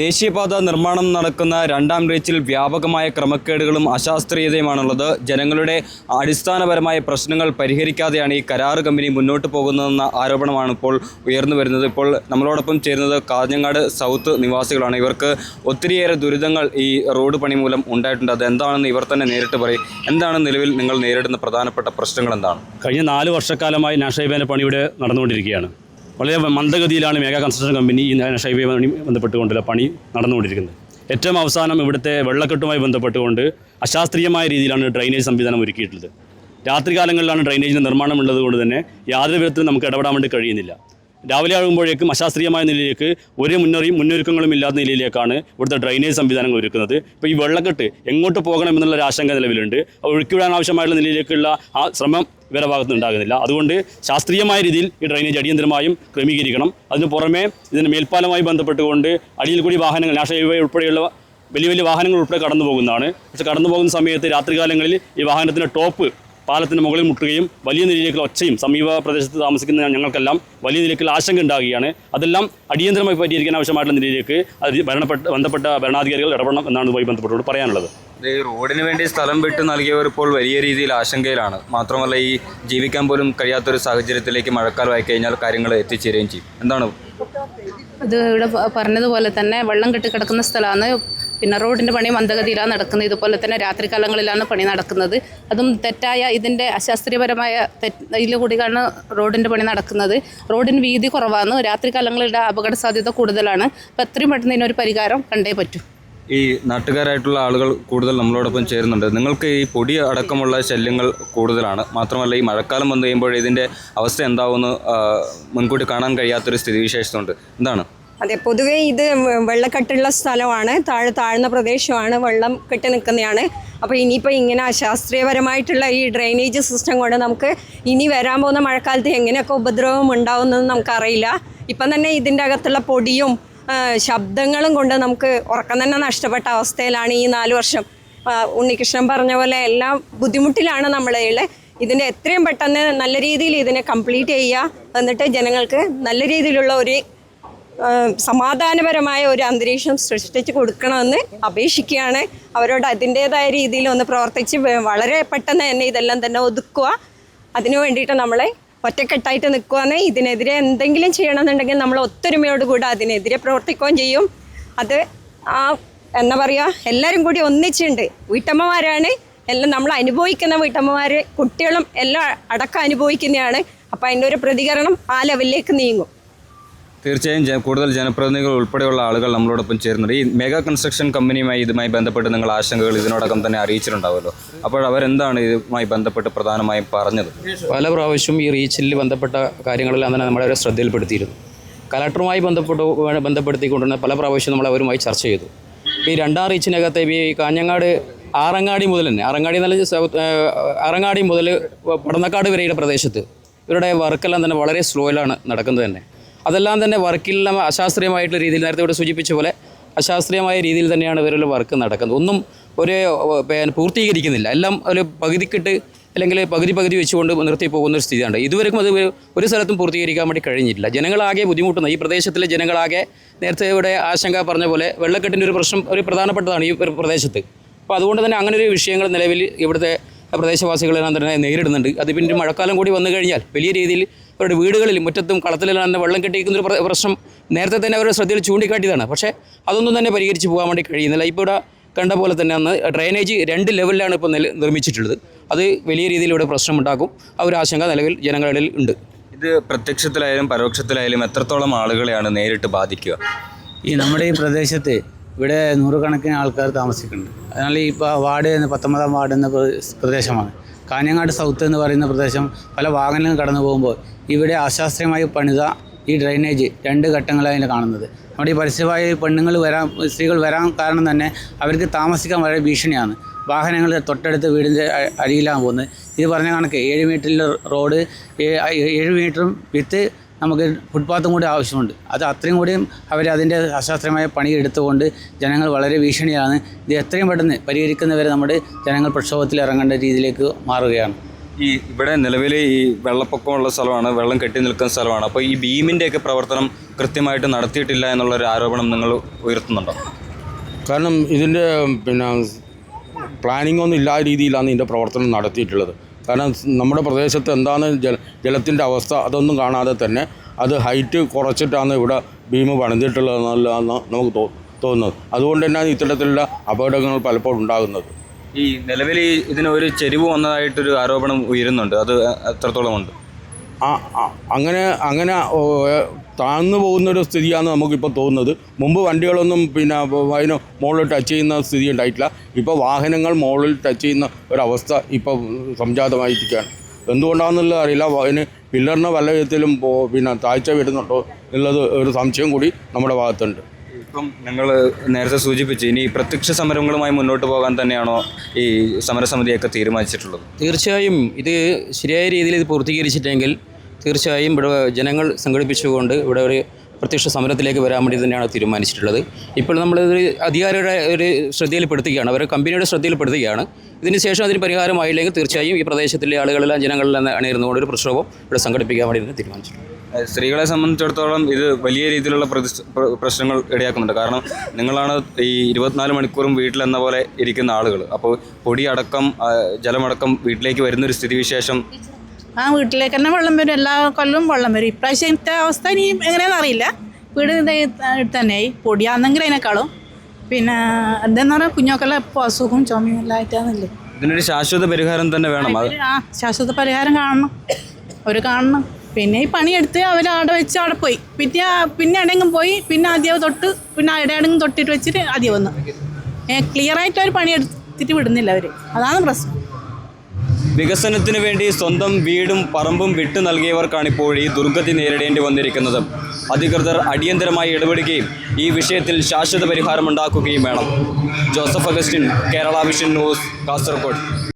ദേശീയപാത നിർമ്മാണം നടക്കുന്ന രണ്ടാം റീച്ചിൽ വ്യാപകമായ ക്രമക്കേടുകളും അശാസ്ത്രീയതയുമാണുള്ളത്. ജനങ്ങളുടെ അടിസ്ഥാനപരമായ പ്രശ്നങ്ങൾ പരിഹരിക്കാതെയാണ് ഈ കരാറ് കമ്പനി മുന്നോട്ട് പോകുന്നതെന്ന ആരോപണമാണ് ഇപ്പോൾ ഉയർന്നു വരുന്നത്. ഇപ്പോൾ നമ്മളോടൊപ്പം ചേരുന്നത് കാഞ്ഞങ്ങാട് സൗത്ത് നിവാസികളാണ്. ഇവർക്ക് ഒത്തിരിയേറെ ദുരിതങ്ങൾ ഈ റോഡ് പണി മൂലം ഉണ്ടായിട്ടുണ്ട്. അത് എന്താണെന്ന് ഇവർ തന്നെ നേരിട്ട് പറയും. എന്താണ് നിലവിൽ നിങ്ങൾ നേരിടുന്ന പ്രധാനപ്പെട്ട പ്രശ്നങ്ങൾ എന്താണ്? കഴിഞ്ഞ നാല് വർഷക്കാലമായി നാഷണൽ ഹൈവേന്റെ ഇവിടെ നടന്നുകൊണ്ടിരിക്കുകയാണ്. വളരെ മന്ദഗതിയിലാണ് മേഘ കൺസ്ട്രക്ഷൻ കമ്പനി ഈ ഹൈവേയുമായി ബന്ധപ്പെട്ടുകൊണ്ടുള്ള പണി നടന്നുകൊണ്ടിരിക്കുന്നത്. ഏറ്റവും അവസാനം ഇവിടുത്തെ വെള്ളക്കെട്ടുമായി ബന്ധപ്പെട്ടുകൊണ്ട് അശാസ്ത്രീയമായ രീതിയിലാണ് ഡ്രൈനേജ് സംവിധാനം ഒരുക്കിയിട്ടുള്ളത്. രാത്രികാലങ്ങളിലാണ് ഡ്രൈനേജിന്റെ നിർമ്മാണം ഉള്ളത് കൊണ്ട് തന്നെ യാതൊരു വിധത്തിലും നമുക്ക് ഇടപെടാൻ വേണ്ടി കഴിയുന്നില്ല. രാവിലെ ആകുമ്പോഴേക്കും അശാസ്ത്രീയമായ നിലയിലേക്ക് ഒരു മുന്നറി മുന്നൊരുക്കങ്ങളും ഇല്ലാത്ത നിലയിലേക്കാണ് ഇവിടുത്തെ ഡ്രൈനേജ് സംവിധാനങ്ങൾ ഒരുക്കുന്നത്. ഇപ്പോൾ ഈ വെള്ളക്കെട്ട് എങ്ങോട്ട് പോകണം എന്നുള്ള ഒരു ആശങ്ക നിലവിലുണ്ട്. ഒഴുക്കിവിടാൻ ആവശ്യമായിട്ടുള്ള നിലയിലേക്കുള്ള ആ ശ്രമം ഇവരുടെ ഭാഗത്ത് ഉണ്ടാകുന്നില്ല. അതുകൊണ്ട് ശാസ്ത്രീയമായ രീതിയിൽ ഈ ഡ്രൈനേജ് അടിയന്തരമായും ക്രമീകരിക്കണം. അതിന് പുറമെ ഇതിന് മേൽപ്പാലമായി ബന്ധപ്പെട്ടുകൊണ്ട് അടിയിൽ കൂടി വാഹനങ്ങൾ നാഷണൽ ഹൈവേ ഉൾപ്പെടെയുള്ള വലിയ വലിയ വാഹനങ്ങൾ ഉൾപ്പെടെ കടന്നു പോകുന്നതാണ് പക്ഷേ കടന്നു പോകുന്ന സമയത്ത് രാത്രികാലങ്ങളിൽ ഈ വാഹനത്തിന്റെ ടോപ്പ് പാലത്തിന് മുകളിൽ മുട്ടുകയും വലിയ നിലയിലേക്കുള്ള ഒച്ചയും സമീപ പ്രദേശത്ത് താമസിക്കുന്ന ഞങ്ങൾക്കെല്ലാം വലിയ നിലയിലേക്കുള്ള ആശങ്ക ഉണ്ടാകുകയാണ്. അതെല്ലാം അടിയന്തരമായി പരിഹരിക്കാൻ ആവശ്യമായിട്ടുള്ള നിലയിലേക്ക് അത് ഭരണപ്പെട്ട ബന്ധപ്പെട്ട ഭരണാധികാരികൾ ഇടപെടണം എന്നാണ് ഇതുമായി ബന്ധപ്പെട്ടുകൊണ്ട് പറയാനുള്ളത്. ഈ റോഡിന് വേണ്ടി സ്ഥലം വിട്ട് നൽകിയവർ ഇപ്പോൾ വലിയ രീതിയിൽ ആശങ്കയിലാണ്. മാത്രമല്ല ഈ ജീവിക്കാൻ പോലും കഴിയാത്തൊരു സാഹചര്യത്തിലേക്ക് മഴക്കാലമായി കഴിഞ്ഞാൽ കാര്യങ്ങൾ എത്തിച്ചേരുകയും ചെയ്യും. എന്താണ്? ഇത് ഇവിടെ പറഞ്ഞതുപോലെ തന്നെ വെള്ളം കെട്ടിക്കിടക്കുന്ന സ്ഥലമാണ്. പിന്നെ റോഡിന്റെ പണി മന്ദഗതിയിലാണ് നടക്കുന്നത്. ഇതുപോലെ തന്നെ രാത്രികാലങ്ങളിലാണ് പണി നടക്കുന്നത്. അതും തെറ്റായ ഇതിന്റെ അശാസ്ത്രീയപരമായ തെറ്റ് കൂടിയാണ് റോഡിന്റെ പണി നടക്കുന്നത്. റോഡിന് വീതി കുറവാണ്. രാത്രികാലങ്ങളിലെ അപകട സാധ്യത കൂടുതലാണ്. അപ്പോൾ എത്രയും പെട്ടെന്ന് ഇതിനൊരു പരിഹാരം കണ്ടേ പറ്റൂ. ഈ നാട്ടുകാരായിട്ടുള്ള ആളുകൾ കൂടുതൽ നമ്മളോടൊപ്പം ചേരുന്നുണ്ട്. നിങ്ങൾക്ക് ഈ പൊടി അടക്കമുള്ള ശല്യങ്ങൾ കൂടുതലാണ്. മാത്രമല്ല ഈ മഴക്കാലം വന്നു കഴിയുമ്പോൾ ഇതിന്റെ അവസ്ഥ എന്താവുമെന്ന് മുൻകൂട്ടി കാണാൻ കഴിയാത്തൊരു സ്ഥിതിവിശേഷമുണ്ട് എന്താണ്? അതെ പൊതുവേ ഇത് വെള്ളക്കെട്ടുള്ള സ്ഥലമാണ്. താഴെ താഴ്ന്ന പ്രദേശമാണ് വെള്ളം കെട്ടി നിൽക്കുന്നതാണ്. അപ്പോൾ ഇനിയിപ്പോൾ ഇങ്ങനെ അശാസ്ത്രീയപരമായിട്ടുള്ള ഈ ഡ്രെയിനേജ് സിസ്റ്റം കൊണ്ട് നമുക്ക് ഇനി വരാൻ പോകുന്ന മഴക്കാലത്ത് എങ്ങനെയൊക്കെ ഉപദ്രവം ഉണ്ടാവുന്നതെന്ന് നമുക്കറിയില്ല. ഇപ്പം തന്നെ ഇതിന്റെ അകത്തുള്ള പൊടിയും ശബ്ദങ്ങളും കൊണ്ട് നമുക്ക് ഉറക്കം തന്നെ നഷ്ടപ്പെട്ട അവസ്ഥയിലാണ് ഈ നാല് വർഷം. ഉണ്ണികൃഷ്ണൻ പറഞ്ഞ പോലെ എല്ലാം ബുദ്ധിമുട്ടിലാണ് നമ്മളുള്ള ഇതിന്റെ എത്രയും പെട്ടെന്ന് നല്ല രീതിയിൽ ഇതിനെ കംപ്ലീറ്റ് ചെയ്യുക. എന്നിട്ട് ജനങ്ങൾക്ക് നല്ല രീതിയിലുള്ള ഒരു സമാധാനപരമായ ഒരു അന്തരീക്ഷം സൃഷ്ടിച്ച് കൊടുക്കണമെന്ന് അപേക്ഷിക്കുകയാണ്. അവരോട് അതിന്റേതായ രീതിയിൽ ഒന്ന് പ്രവർത്തിച്ച് വളരെ പെട്ടെന്ന് തന്നെ ഇതെല്ലാം തന്നെ ഒതുക്കുക. അതിനു വേണ്ടിയിട്ട് നമ്മളെ ഒറ്റക്കെട്ടായിട്ട് നിൽക്കുകയെന്ന് ഇതിനെതിരെ എന്തെങ്കിലും ചെയ്യണമെന്നുണ്ടെങ്കിൽ നമ്മൾ ഒത്തൊരുമയോടുകൂടി അതിനെതിരെ പ്രവർത്തിക്കുകയും ചെയ്യും. അത് ആ എന്താ പറയുക എല്ലാവരും കൂടി ഒന്നിച്ചുണ്ട് വീട്ടമ്മമാരാണ്. എല്ലാം നമ്മൾ അനുഭവിക്കുന്ന വീട്ടമ്മമാർ കുട്ടികളും എല്ലാം അടക്കം അനുഭവിക്കുന്നതാണ്. അപ്പോൾ അതിന്റെ ഒരു പ്രതികരണം ആ ലെവലിലേക്ക് നീങ്ങും. തീർച്ചയായും കൂടുതൽ ജനപ്രതിനിധികൾ ഉൾപ്പെടെയുള്ള ആളുകൾ നമ്മളോടൊപ്പം ചേരുന്നുണ്ട്. ഈ മെഗാ കൺസ്ട്രക്ഷൻ കമ്പനിയുമായി ഇതുമായി ബന്ധപ്പെട്ട് നിങ്ങൾ ആശങ്കകൾ ഇതിനോടകം തന്നെ അറിയിച്ചിട്ടുണ്ടാവുമല്ലോ. അപ്പോൾ അവരെന്താണ് ഇതുമായി ബന്ധപ്പെട്ട് പ്രധാനമായും പറഞ്ഞത്? പല പ്രാവശ്യം ഈ റീച്ചിൽ ബന്ധപ്പെട്ട കാര്യങ്ങളെല്ലാം തന്നെ നമ്മളെ ശ്രദ്ധയിൽപ്പെടുത്തിയിരുന്നു. കലക്ടറുമായി ബന്ധപ്പെട്ട് ബന്ധപ്പെടുത്തിക്കൊണ്ടുള്ള പല പ്രാവശ്യം നമ്മൾ അവരുമായി ചർച്ച ചെയ്തു. ഈ രണ്ടാം റീച്ചിനകത്ത് ഈ കാഞ്ഞങ്ങാട് ആറങ്ങാടി മുതൽ തന്നെ ആറങ്ങാടി നല്ല ആറങ്ങാടി മുതൽ പടന്നക്കാട് വരെയുള്ള പ്രദേശത്ത് ഇവരുടെ വർക്കെല്ലാം തന്നെ വളരെ സ്ലോയിലാണ് നടക്കുന്നത് തന്നെ. അതെല്ലാം തന്നെ വർക്കില്ല അശാസ്ത്രീയമായിട്ടുള്ള രീതിയിൽ നേരത്തെ ഇവിടെ സൂചിപ്പിച്ച പോലെ അശാസ്ത്രീയമായ രീതിയിൽ തന്നെയാണ് ഇവരുടെ വർക്ക് നടക്കുന്നത്. ഒന്നും ഒരു പൂർത്തീകരിക്കുന്നില്ല. എല്ലാം ഒരു പകുതിക്കിട്ട് അല്ലെങ്കിൽ പകുതി പകുതി വെച്ചുകൊണ്ട് നിർത്തി പോകുന്ന ഒരു സ്ഥിതിയാണ്. ഇതുവരെക്കും അത് ഒരു- സ്ഥലത്തും പൂർത്തീകരിക്കാൻ വേണ്ടി കഴിഞ്ഞിട്ടില്ല. ജനങ്ങളാകെ ബുദ്ധിമുട്ടുന്നു ഈ പ്രദേശത്തിലെ ജനങ്ങളാകെ നേരത്തെ ഇവിടെ ആശങ്ക പറഞ്ഞ പോലെ വെള്ളക്കെട്ടിന്റെ ഒരു പ്രശ്നം ഒരു പ്രധാനപ്പെട്ടതാണ് ഈ പ്രദേശത്ത്. അപ്പോൾ അതുകൊണ്ട് തന്നെ അങ്ങനെ ഒരു വിഷയങ്ങൾ നിലവിൽ ഇവിടുത്തെ പ്രദേശവാസികളെല്ലാം തന്നെ നേരിടുന്നുണ്ട്. അത് പിന്നെ മഴക്കാലം കൂടി വന്നു കഴിഞ്ഞാൽ വലിയ രീതിയിൽ അവരുടെ വീടുകളിൽ മുറ്റത്തും കളത്തിലെല്ലാം തന്നെ വെള്ളം കെട്ടിയിരിക്കുന്ന ഒരു പ്രശ്നം നേരത്തെ തന്നെ അവരുടെ ശ്രദ്ധയിൽ ചൂണ്ടിക്കാട്ടിയതാണ്. പക്ഷേ അതൊന്നും തന്നെ പരിഹരിച്ച് പോകാൻ വേണ്ടി കഴിയുന്നില്ല. ഇപ്പോൾ ഇവിടെ കണ്ട പോലെ തന്നെ അന്ന് ഡ്രൈനേജ് രണ്ട് ലെവലിലാണ് ഇപ്പോൾ നില നിർമ്മിച്ചിട്ടുള്ളത്. അത് വലിയ രീതിയിൽ ഇവിടെ പ്രശ്നമുണ്ടാക്കും. ആ ഒരു ആശങ്ക നിലവിൽ ജനങ്ങളിൽ ഉണ്ട്. ഇത് പ്രത്യക്ഷത്തിലായാലും പരോക്ഷത്തിലായാലും എത്രത്തോളം ആളുകളെയാണ് നേരിട്ട് ബാധിക്കുക? ഈ നമ്മുടെ ഈ പ്രദേശത്ത് ഇവിടെ നൂറുകണക്കിന് ആൾക്കാർ താമസിക്കുന്നുണ്ട്. അതിനാൽ ഈ ഇപ്പോൾ വാർഡ് എന്ന് പത്തൊമ്പതാം വാർഡ് എന്ന പ്ര- പ്രദേശമാണ്. കാഞ്ഞങ്ങാട് സൗത്ത് എന്ന് പറയുന്ന പ്രദേശം പല വാഹനങ്ങളും കടന്നു പോകുമ്പോൾ ഇവിടെ അശാസ്ത്രീയമായി പണിത ഈ ഡ്രൈനേജ് രണ്ട് ഘട്ടങ്ങളാണ് കാണുന്നത്. നമ്മുടെ ഈ പരസ്യമായ പെണ്ണുങ്ങൾ വരാൻ സ്ത്രീകൾ വരാൻ കാരണം തന്നെ അവർക്ക് താമസിക്കാൻ വളരെ ഭീഷണിയാണ്. വാഹനങ്ങൾ തൊട്ടടുത്ത് വീടിന്റെ അരിയിലാണ് പോകുന്നത്. ഇത് പറഞ്ഞ കണക്ക് ഏഴ് മീറ്ററിലെ റോഡ് ഏഴ് മീറ്ററും വിത്ത് നമുക്ക് ഫുട്പാത്തും കൂടി ആവശ്യമുണ്ട്. അത് അത്രയും കൂടിയും അവർ അതിന്റെ അശാസ്ത്രമായ പണി എടുത്തുകൊണ്ട് ജനങ്ങൾ വളരെ ഭീഷണിയാണ്. ഇത് എത്രയും പെട്ടെന്ന് പരിഹരിക്കുന്നവരെ നമ്മുടെ ജനങ്ങൾ പ്രക്ഷോഭത്തിൽ ഇറങ്ങേണ്ട രീതിയിലേക്ക് മാറുകയാണ്. ഈ ഇവിടെ നിലവിൽ ഈ വെള്ളപ്പൊക്കമുള്ള സ്ഥലമാണ് വെള്ളം കെട്ടി നിൽക്കുന്ന സ്ഥലമാണ്. അപ്പോൾ ഈ ബീമിന്റെയൊക്കെ പ്രവർത്തനം കൃത്യമായിട്ട് നടത്തിയിട്ടില്ല എന്നുള്ളൊരു ആരോപണം നിങ്ങൾ ഉയർത്തുന്നുണ്ടോ? കാരണം ഇതിന്റെ പിന്നെ പ്ലാനിംഗ് ഒന്നും ഇല്ലാത്ത രീതിയിലാണ് ഇതിന്റെ പ്രവർത്തനം നടത്തിയിട്ടുള്ളത്. കാരണം നമ്മുടെ പ്രദേശത്ത് എന്താണ് ജല ജലത്തിന്റെ അവസ്ഥ അതൊന്നും കാണാതെ തന്നെ അത് ഹൈറ്റ് കുറച്ചിട്ടാണ് ഇവിടെ ഭീമ് പണിതിട്ടുള്ളതെന്നല്ല നമുക്ക് തോന്നുന്നത്. അതുകൊണ്ട് തന്നെയാണ് ഇത്തരത്തിലുള്ള അപകടങ്ങൾ പലപ്പോഴും ഉണ്ടാകുന്നത്. ഈ നിലവിൽ ഇതിന് ഒരു ചെരിവ് വന്നതായിട്ടൊരു ആരോപണം ഉയരുന്നുണ്ട്. അത് എത്രത്തോളം ഉണ്ട് അങ്ങനെ അങ്ങനെ താഴ്ന്നു പോകുന്നൊരു സ്ഥിതിയാണ് നമുക്കിപ്പോൾ തോന്നുന്നത്. മുമ്പ് വണ്ടികളൊന്നും പിന്നെ അതിന് മുകളിൽ ടച്ച് ചെയ്യുന്ന സ്ഥിതി ഉണ്ടായിട്ടില്ല. ഇപ്പോൾ വാഹനങ്ങൾ മുകളിൽ ടച്ച് ചെയ്യുന്ന ഒരവസ്ഥ ഇപ്പോൾ സംജാതമായിരിക്കുകയാണ്. എന്തുകൊണ്ടാണെന്നുള്ളത് അറിയില്ല. അതിന് പില്ലറിന് വല്ല വിധത്തിലും പിന്നെ താഴ്ച വരുന്നുണ്ടോ എന്നുള്ളത് ഒരു സംശയം കൂടി നമ്മുടെ ഭാഗത്തുണ്ട്. ഇപ്പം നിങ്ങൾ നേരത്തെ സൂചിപ്പിച്ചു ഇനി പ്രത്യക്ഷ സമരങ്ങളുമായി മുന്നോട്ട് പോകാൻ തന്നെയാണോ ഈ സമരസമിതിയൊക്കെ തീരുമാനിച്ചിട്ടുള്ളത്? തീർച്ചയായും ഇത് ശരിയായ രീതിയിൽ ഇത് പൂർത്തീകരിച്ചിട്ടെങ്കിൽ തീർച്ചയായും ഇവിടെ ജനങ്ങൾ സംഘടിപ്പിച്ചുകൊണ്ട് ഇവിടെ ഒരു പ്രത്യക്ഷ സമരത്തിലേക്ക് വരാൻ വേണ്ടി തന്നെയാണ് തീരുമാനിച്ചിട്ടുള്ളത്. ഇപ്പോൾ നമ്മൾ അധികാരിയുടെ ഒരു ശ്രദ്ധയിൽപ്പെടുത്തുകയാണ് അവരെ കമ്പനിയുടെ ശ്രദ്ധയിൽപ്പെടുത്തുകയാണ്. ഇതിന് ശേഷം അതിന് പരിഹാരമായില്ലെങ്കിൽ തീർച്ചയായും ഈ പ്രദേശത്തിലെ ആളുകളെല്ലാം ജനങ്ങളെല്ലാം അണിയിരുന്നുകൊണ്ട് ഒരു പ്രക്ഷോഭം ഇവിടെ സംഘടിപ്പിക്കാൻ വേണ്ടി തീരുമാനിച്ചിട്ടുണ്ട്. സ്ത്രീകളെ സംബന്ധിച്ചിടത്തോളം ഇത് വലിയ രീതിയിലുള്ള പ്രശ്നങ്ങൾ ഇടയാക്കുന്നുണ്ട്. കാരണം നിങ്ങളാണ് ഈ ഇരുപത്തിനാല് മണിക്കൂറും വീട്ടിലെന്ന പോലെ ഇരിക്കുന്ന ആളുകൾ അപ്പോൾ പൊടിയടക്കം അടക്കം ജലമടക്കം വീട്ടിലേക്ക് വരുന്നൊരു സ്ഥിതിവിശേഷം ആ വീട്ടിലേക്ക് തന്നെ വെള്ളം വരും. എല്ലാ കൊല്ലവും വെള്ളം വരും. ഇപ്രാവശ്യത്തെ അവസ്ഥ ഇനി എങ്ങനെയാണെന്ന് അറിയില്ല. വീട് തന്നെ തന്നെയായി. പൊടിയാണെങ്കിൽ അതിനേക്കാളും. പിന്നെ എന്താന്ന് പറഞ്ഞാൽ കുഞ്ഞോക്കെല്ലാം ഇപ്പോൾ അസുഖവും ചുമയും എല്ലാം ആയിട്ടാണല്ലേ ഇതിനൊരു ശാശ്വത പരിഹാരം തന്നെ വേണം. ആ ശാശ്വത പരിഹാരം കാണണം. അവർ കാണണം. പിന്നെ ഈ പണിയെടുത്ത് അവർ അവിടെ വെച്ച് അവിടെ പോയി. പിന്നെ പിന്നെ എവിടെയെങ്കിലും പോയി പിന്നെ ആദ്യം തൊട്ട് പിന്നെ എവിടെയെങ്കിലും തൊട്ടിട്ട് വെച്ചിട്ട് ആദ്യം വന്നു. ക്ലിയർ ആയിട്ട് അവർ പണിയെടുത്തിട്ട് വിടുന്നില്ല അവർ അതാണ് പ്രശ്നം. വികസനത്തിന് വേണ്ടി സ്വന്തം വീടും പറമ്പും വിട്ടു നൽകിയവർക്കാണ് ഇപ്പോൾ ഈ ദുർഗതി നേരിടേണ്ടി വന്നിരിക്കുന്നത്. അധികൃതർ അടിയന്തരമായി ഇടപെടുകയും ഈ വിഷയത്തിൽ ശാശ്വത പരിഹാരമുണ്ടാക്കുകയും വേണം. Joseph Augustine Kerala vision news Kasaragod.